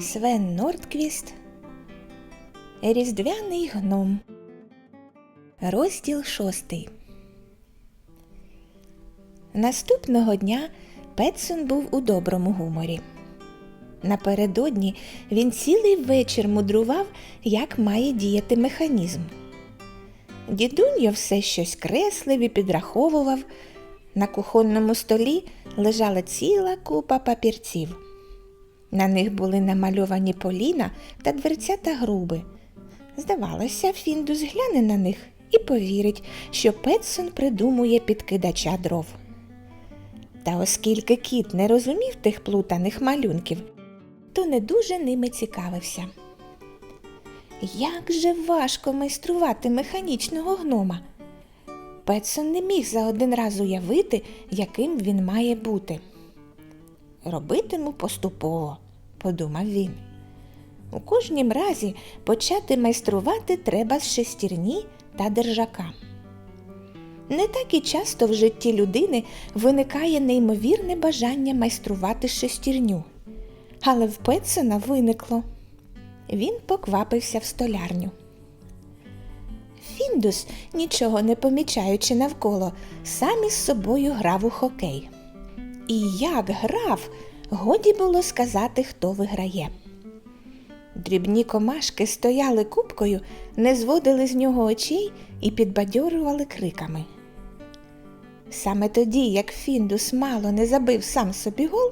Свен Нордквіст Різдвяний гном. Розділ шостий. Наступного дня Петсон був у доброму гуморі. Напередодні він цілий вечір мудрував, як має діяти механізм. Дідуньо все щось креслив і підраховував. На кухонному столі лежала ціла купа папірців. На них були намальовані поліна та дверцята груби. Здавалося, Фіндус гляне на них і повірить, що Петсон придумує підкидача дров. Та оскільки кіт не розумів тих плутаних малюнків, то не дуже ними цікавився. Як же важко майструвати механічного гнома. Петсон не міг за один раз уявити, яким він має бути. Робитиму поступово, подумав він. У кожнім разі почати майструвати треба з шестірні та держака. Не так і часто в житті людини виникає неймовірне бажання майструвати шестірню, але в Петсона виникло. Він поквапився в столярню. Фіндус, нічого не помічаючи навколо, сам із собою грав у хокей. І як грав, годі було сказати, хто виграє. Дрібні комашки стояли купкою, не зводили з нього очей і підбадьорювали криками. Саме тоді, як Фіндус мало не забив сам собі гол,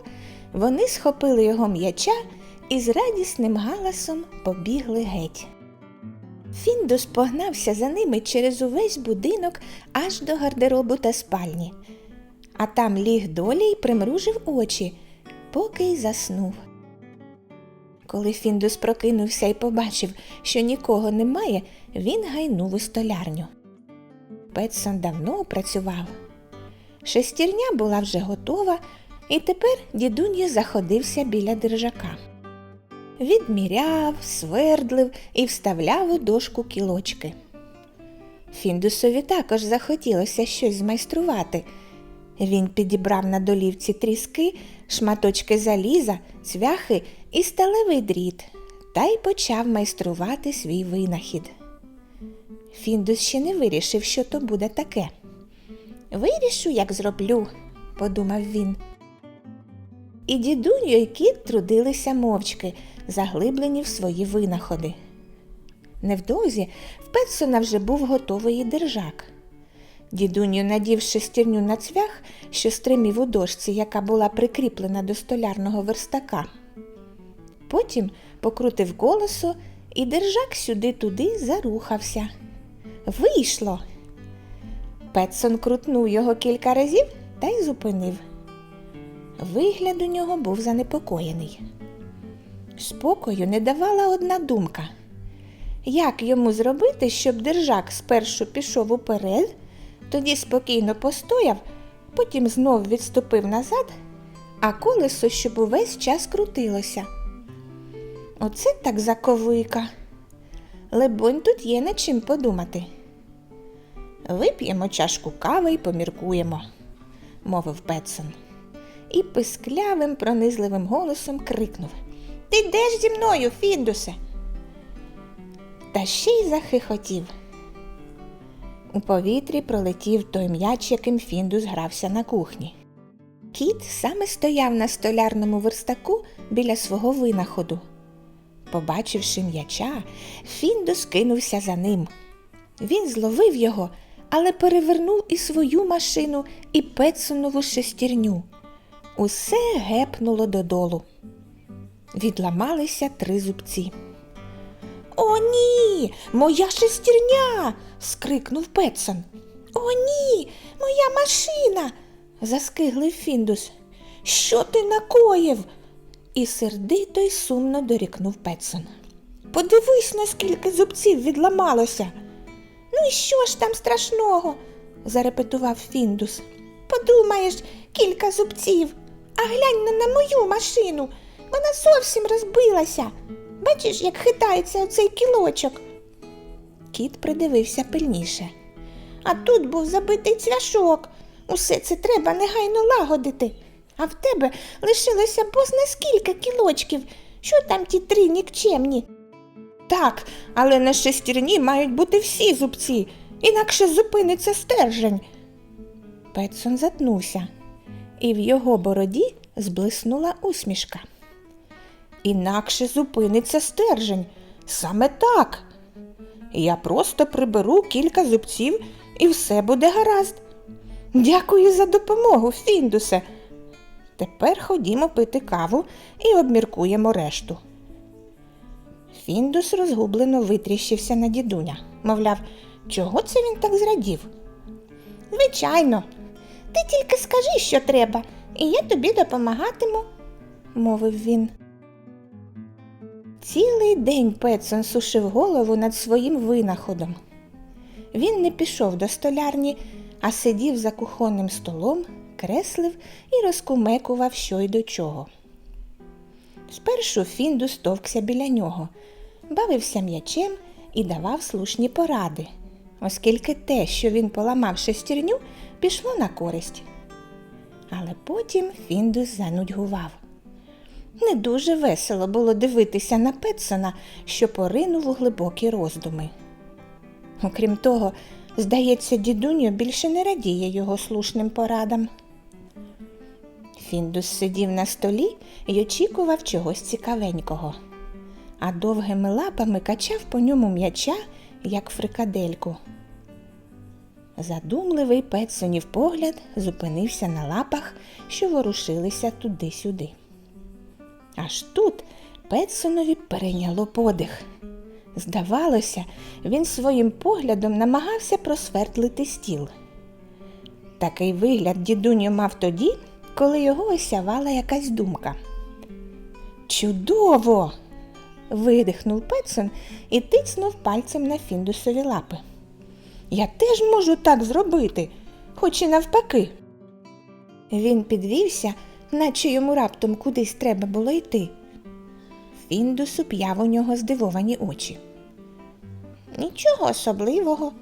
вони схопили його м'яча і з радісним галасом побігли геть. Фіндус погнався за ними через увесь будинок аж до гардеробу та спальні, а там ліг долі й примружив очі, поки й заснув. Коли Фіндус прокинувся і побачив, що нікого немає, він гайнув у столярню. Петсон давно працював. Шестірня була вже готова, і тепер дідунья заходився біля держака. Відміряв, свердлив і вставляв у дошку кілочки. Фіндусові також захотілося щось змайструвати. Він підібрав на долівці тріски, шматочки заліза, цвяхи і сталевий дріт та й почав майструвати свій винахід. Фіндус ще не вирішив, що то буде таке. Вирішу, як зроблю, подумав він. І дідуньо й кіт трудилися мовчки, заглиблені в свої винаходи. Невдовзі в Петсона вже був готовий держак. Дідуньо надів шестірню на цвях, що стримів у дошці, яка була прикріплена до столярного верстака. Потім покрутив колесо, і держак сюди-туди зарухався. Вийшло. Петсон крутнув його кілька разів та й зупинив. Вигляд у нього був занепокоєний. Спокою не давала одна думка. Як йому зробити, щоб держак спершу пішов уперед, тоді спокійно постояв, потім знов відступив назад, а колесо, щоб увесь час крутилося. Оце так заковика. Лебонь, тут є над чим подумати. Вип'ємо чашку кави і поміркуємо, мовив Петсон. І писклявим, пронизливим голосом крикнув Ти йдеш зі мною, Фіндусе? Та ще й захихотів. У повітрі пролетів той м'яч, яким Фіндус грався на кухні. Кіт саме стояв на столярному верстаку біля свого винаходу. Побачивши м'яча, Фіндус кинувся за ним. Він зловив його, але перевернув і свою машину, і Петсонову шестірню. Усе гепнуло додолу. Відламалися три зубці. О, ні, моя шестірня. скрикнув Петсон. О, ні, моя машина. заскиглив Фіндус. Що ти накоїв? І сердито й сумно дорікнув Петсон. Подивись, наскільки зубців відламалося. Ну і що ж там страшного? зарепетував Фіндус. Подумаєш, кілька зубців, а глянь на мою машину. Вона зовсім розбилася. Бачиш, як хитається оцей кілочок. Кіт придивився пильніше. А тут був забитий цвяшок. Усе це треба негайно лагодити. А в тебе лишилося бозна скільки кілочків. Що там ті три нікчемні? Так, але на шестерні мають бути всі зубці, інакше зупиниться стержень. Петсон затнувся, і в його бороді зблиснула усмішка. Інакше зупиниться стержень. Саме так. Я просто приберу кілька зубців і все буде гаразд. Дякую за допомогу, Фіндусе. Тепер ходімо пити каву і обміркуємо решту. Фіндус розгублено витріщився на дідуня. Мовляв, чого це він так зрадів? Звичайно, ти тільки скажи, що треба, і я тобі допомагатиму, мовив він. Цілий день Петсон сушив голову над своїм винаходом. Він не пішов до столярні, а сидів за кухонним столом, креслив і розкумекував, що й до чого. Спершу Фіндус товкся біля нього, бавився м'ячем і давав слушні поради, оскільки те, що він поламав шестерню, пішло на користь. Але потім Фіндус занудьгував. Не дуже весело було дивитися на Петсона, що поринув у глибокі роздуми. Окрім того, здається, дідуньо більше не радіє його слушним порадам. Фіндус сидів на столі і очікував чогось цікавенького, а довгими лапами качав по ньому м'яча, як фрикадельку. Задумливий Петсонів погляд зупинився на лапах, що ворушилися туди-сюди. Аж тут Петсонові перейняло подих. Здавалося, він своїм поглядом намагався просвердлити стіл. Такий вигляд дідуньо мав тоді, коли його осявала якась думка. Чудово! видихнув Петсон і тицнув пальцем на Фіндусові лапи. Я теж можу так зробити, хоч і навпаки. Він підвівся, наче йому раптом кудись треба було йти. Фіндус уп'яв у нього здивовані очі. Нічого особливого,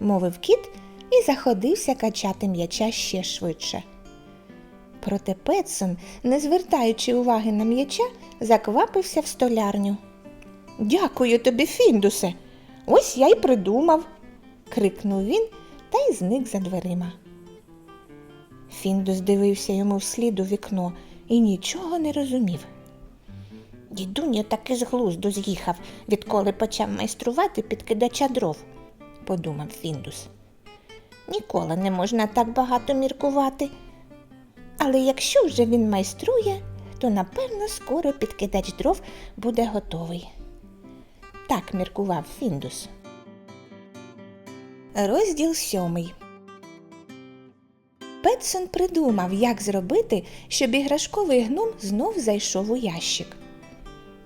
мовив кіт і заходився качати м'яча ще швидше. Проте Петсон, не звертаючи уваги на м'яча, заквапився в столярню. Дякую тобі, Фіндусе. Ось я й придумав, крикнув він та й зник за дверима. Фіндус дивився йому вслід у вікно і нічого не розумів. Дідуньо таки з глузду з'їхав, відколи почав майструвати підкидача дров, подумав Фіндус. Ніколи не можна так багато міркувати. Але якщо вже він майструє, то напевно скоро підкидач дров буде готовий. Так міркував Фіндус. Розділ сьомий. Петсон придумав, як зробити, щоб іграшковий гном знов зайшов у ящик.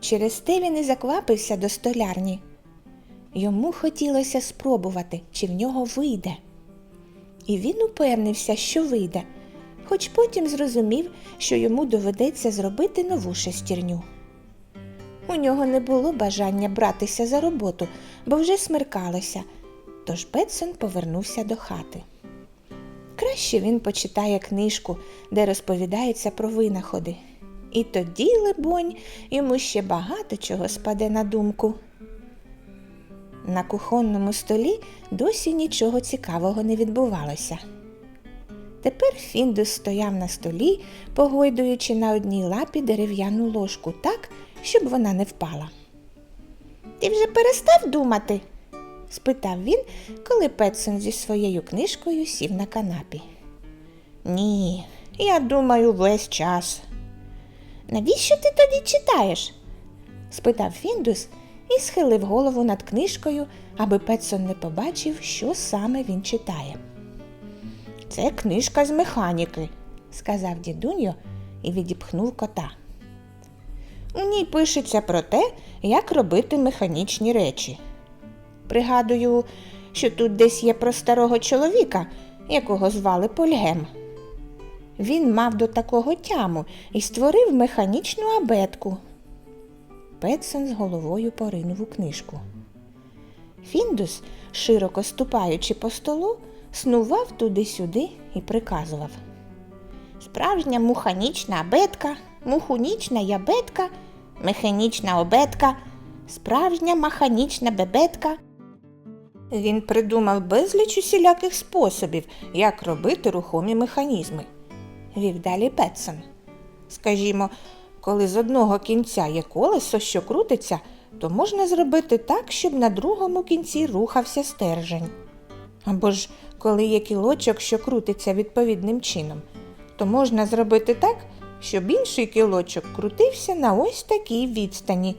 Через те він і заквапився до столярні. Йому хотілося спробувати, чи в нього вийде. І він упевнився, що вийде, хоч потім зрозумів, що йому доведеться зробити нову шестерню. У нього не було бажання братися за роботу, бо вже смеркалося, тож Петсон повернувся до хати. Краще він почитає книжку, де розповідається про винаходи. І тоді, либонь, йому ще багато чого спаде на думку. На кухонному столі досі нічого цікавого не відбувалося. Тепер Фіндус стояв на столі, погойдуючи на одній лапі дерев'яну ложку так, щоб вона не впала. Ти вже перестав думати? Спитав він, коли Петсон зі своєю книжкою сів на канапі. Ні, я думаю, весь час. Навіщо ти тоді читаєш? спитав Фіндус і схилив голову над книжкою, аби Петсон не побачив, що саме він читає. Це книжка з механіки, сказав дідуньо і відіпхнув кота. У ній пишеться про те, як робити механічні речі. Пригадую, що тут десь є про старого чоловіка, якого звали Польгем. Він мав до такого тяму і створив механічну абетку. Петсон з головою поринув у книжку. Фіндус, широко ступаючи по столу, снував туди-сюди і приказував. Справжня муханічна абетка, мухунічна ябетка, механічна обетка, справжня механічна бебетка. Він придумав безліч усіляких способів, як робити рухомі механізми, вів далі Петсон. Скажімо, коли з одного кінця є колесо, що крутиться, то можна зробити так, щоб на другому кінці рухався стержень. Або ж коли є кілочок, що крутиться відповідним чином, то можна зробити так, щоб інший кілочок крутився на ось такій відстані.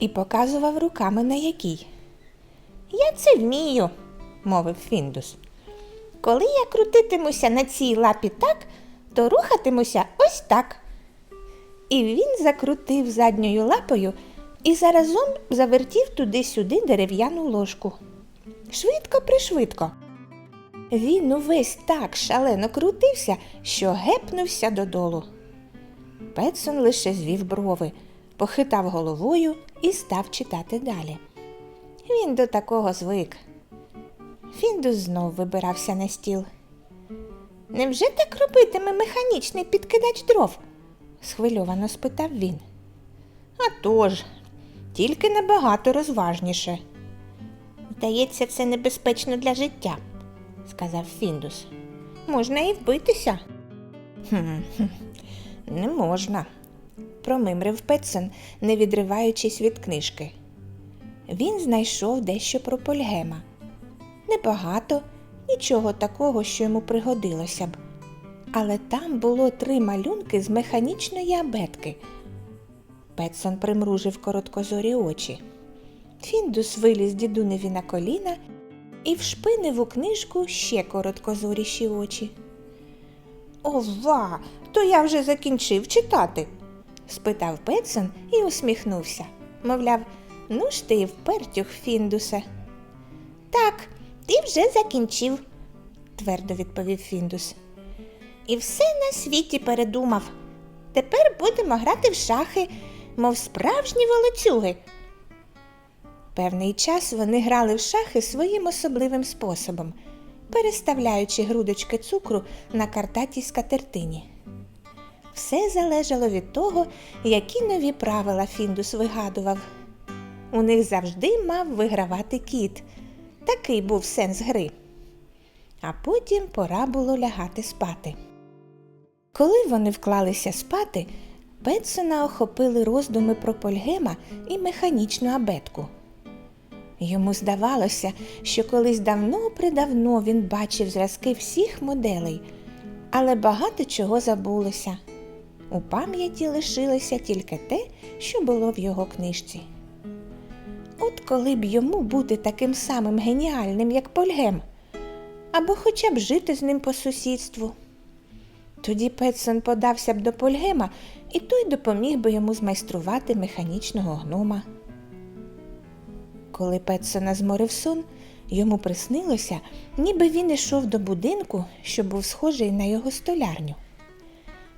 І показував руками на якій. Я це вмію, мовив Фіндус. Коли я крутитимуся на цій лапі так, то рухатимуся ось так. І він закрутив задньою лапою і заразом завертів туди-сюди дерев'яну ложку. Швидко пришвидко. Він увесь так шалено крутився, що гепнувся додолу. Петсон лише звів брови, похитав головою і став читати далі. Він до такого звик. Фіндус знов вибирався на стіл. Невже так робитиме механічний підкидач дров? схвильовано спитав він. «А тож, тільки набагато розважніше. Здається, це небезпечно для життя, сказав Фіндус. Можна і вбитися. «Хм, не можна, промимрив Петсон, не відриваючись від книжки. Він знайшов дещо про Польгема. Небагато, нічого такого, що йому пригодилося б. Але там було три малюнки з механічної абетки. Петсон примружив короткозорі очі. Фіндус виліз дідуневі на коліна і вшпинив у книжку ще короткозоріші очі. Ова, то я вже закінчив читати? спитав Петсон і усміхнувся. Мовляв, ну ж ти впертюх, Фіндусе. Так, ти вже закінчив, твердо відповів Фіндус. І все на світі передумав. Тепер будемо грати в шахи, мов справжні волоцюги. Певний час вони грали в шахи своїм особливим способом, переставляючи грудочки цукру на картатій скатертині. Все залежало від того, які нові правила Фіндус вигадував. У них завжди мав вигравати кіт. Такий був сенс гри. А потім пора було лягати спати. Коли вони вклалися спати, Петсона охопили роздуми про Польгема і механічну абетку. Йому здавалося, що колись давно-предавно він бачив зразки всіх моделей, але багато чого забулося. У пам'яті лишилося тільки те, що було в його книжці. От коли б йому бути таким самим геніальним, як Польгем, або хоча б жити з ним по сусідству. Тоді Петсон подався б до Польгема, і той допоміг би йому змайструвати механічного гнома. Коли Петсона зморив сон, йому приснилося, ніби він ішов до будинку, що був схожий на його столярню.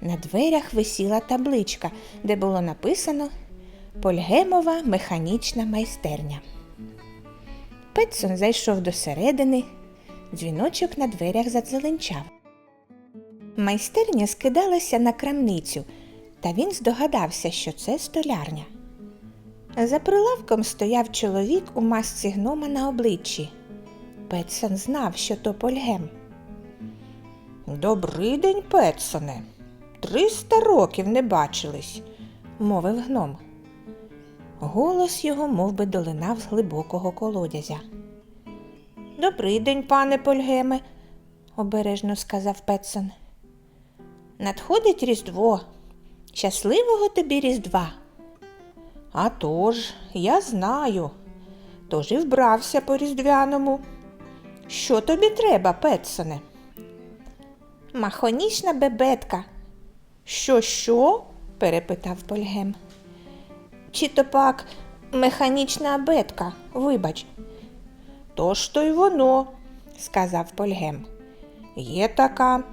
На дверях висіла табличка, де було написано Польгемова механічна майстерня. Петсон зайшов до середини, дзвіночок на дверях задзеленчав. Майстерня скидалася на крамницю, та він здогадався, що це столярня. За прилавком стояв чоловік у масці гнома на обличчі. Петсон знав, що то Польгем. Добрий день, Петсоне. Триста років не бачились, мовив гном. Голос його мов би, долинав з глибокого колодязя. Добрий день, пане Польгеме, обережно сказав Петсон. Надходить Різдво. Щасливого тобі Різдва. «А тож, я знаю. Тож і вбрався по різдвяному. Що тобі треба, Петсоне? Махонічна бебетка. Що, що? перепитав Польгем. Чи то пак механічна абетка, вибач. Тож то й воно, сказав Польгем. Є така.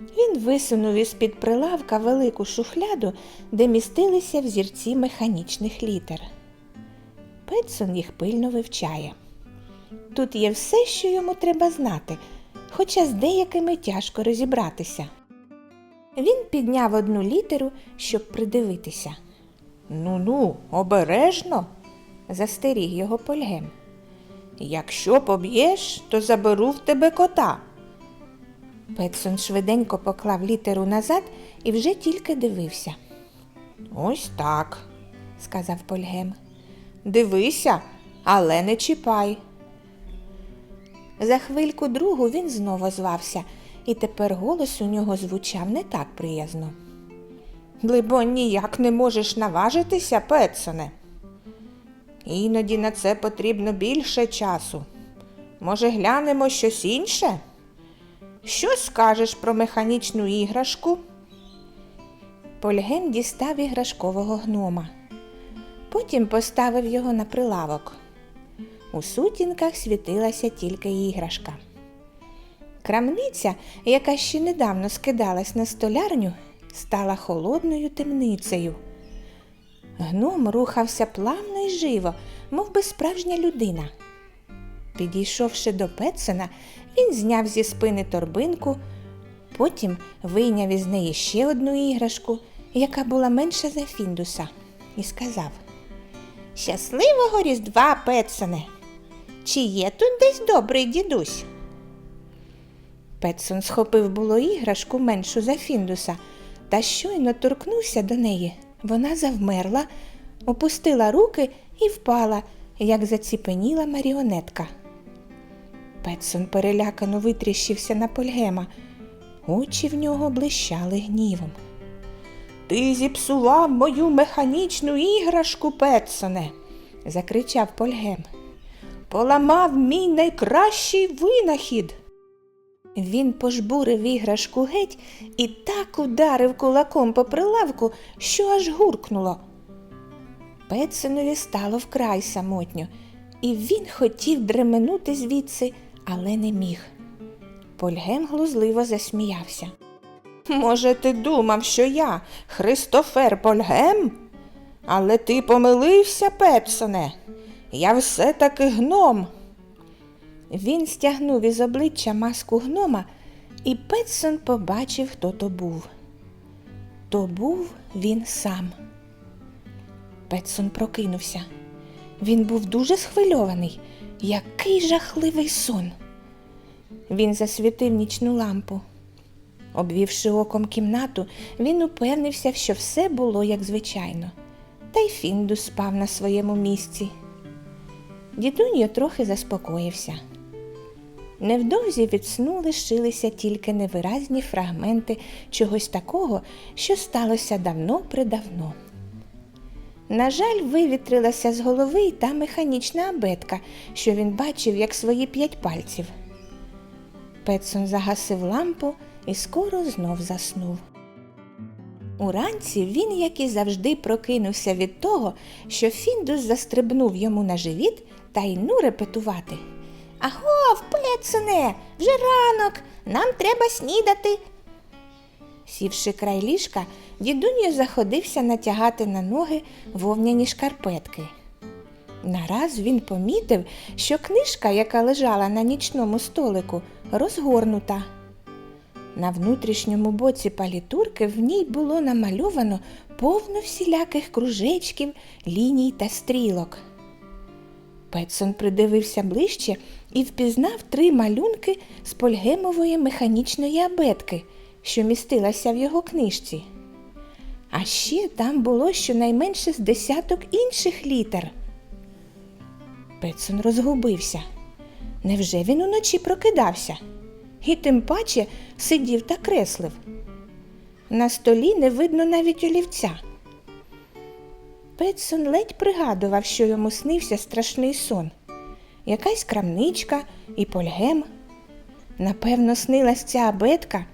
Він висунув із-під прилавка велику шухляду, де містилися взірці механічних літер. Петсон їх пильно вивчає. Тут є все, що йому треба знати, хоча з деякими тяжко розібратися. Він підняв одну літеру, щоб придивитися. Ну ну, обережно, застеріг його Польгем. Якщо поб'єш, то заберу в тебе кота. Петсон швиденько поклав літеру назад і вже тільки дивився. Ось так, сказав Польгем. Дивися, але не чіпай. За хвильку другу він знову звався, і тепер голос у нього звучав не так приязно. Либо ніяк не можеш наважитися, Петсоне. Іноді на це потрібно більше часу. Може, глянемо щось інше? Що скажеш про механічну іграшку? Польген дістав іграшкового гнома. Потім поставив його на прилавок. У сутінках світилася тільки іграшка. Крамниця, яка ще недавно скидалась на столярню, стала холодною темницею. Гном рухався плавно й живо, мов би справжня людина. Підійшовши до Петсона, він зняв зі спини торбинку, потім вийняв із неї ще одну іграшку, яка була менша за Фіндуса, і сказав Щасливого Різдва, Петсоне! Чи є тут десь добрий дідусь? Петсон схопив було іграшку меншу за Фіндуса, та щойно торкнувся до неї. Вона завмерла, опустила руки і впала, як заціпеніла маріонетка. Петсон перелякано витріщився на Польгема. Очі в нього блищали гнівом. Ти зіпсував мою механічну іграшку, Петсоне, закричав Польгем. Поламав мій найкращий винахід. Він пожбурив іграшку геть і так ударив кулаком по прилавку, що аж гуркнуло. Петсонові стало вкрай самотньо, і він хотів дременути звідси, але не міг. Польгем глузливо засміявся. Може, ти думав, що я Христофер Польгем? Але ти помилився, Петсоне. Я все таки гном. Він стягнув із обличчя маску гнома, і Петсон побачив, хто то був. То був він сам. Петсон прокинувся. Він був дуже схвильований. Який жахливий сон. Він засвітив нічну лампу. Обвівши оком кімнату, він упевнився, що все було як звичайно, та й Фіндус спав на своєму місці. Дідуньо трохи заспокоївся. Невдовзі від сну лишилися тільки невиразні фрагменти чогось такого, що сталося давно-предавно. На жаль, вивітрилася з голови й та механічна абетка, що він бачив, як свої п'ять пальців. Петсон загасив лампу і скоро знов заснув. Уранці він, як і завжди, прокинувся від того, що Фіндус застрибнув йому на живіт та й ну репетувати. Агов, Петсоне, вже ранок, нам треба снідати. Сівши край ліжка, дідуньо заходився натягати на ноги вовняні шкарпетки. Нараз він помітив, що книжка, яка лежала на нічному столику, розгорнута. На внутрішньому боці палітурки в ній було намальовано повно всіляких кружечків, ліній та стрілок. Петсон придивився ближче і впізнав три малюнки з польгемової механічної абетки, що містилася в його книжці. А ще там було щонайменше з десяток інших літер. Петсон розгубився. Невже він уночі прокидався? І тим паче сидів та креслив. На столі не видно навіть олівця. Петсон ледь пригадував, що йому снився страшний сон. Якась крамничка і польгем. Напевно, снилась ця абетка.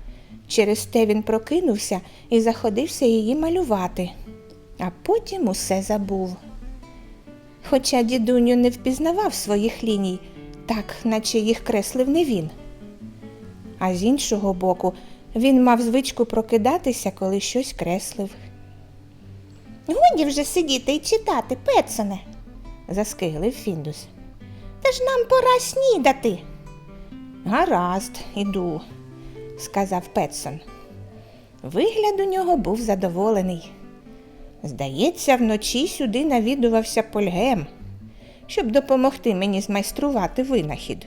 Через те він прокинувся і заходився її малювати, а потім усе забув. Хоча дідуню не впізнавав своїх ліній, так наче їх креслив не він. А з іншого боку, він мав звичку прокидатися, коли щось креслив. Годі вже сидіти і читати, Петсоне, заскиглив Фіндус. Та ж нам пора снідати. Гаразд, іду, сказав Петсон. Вигляд у нього був задоволений. Здається, вночі сюди навідувався Польгем, щоб допомогти мені змайструвати винахід.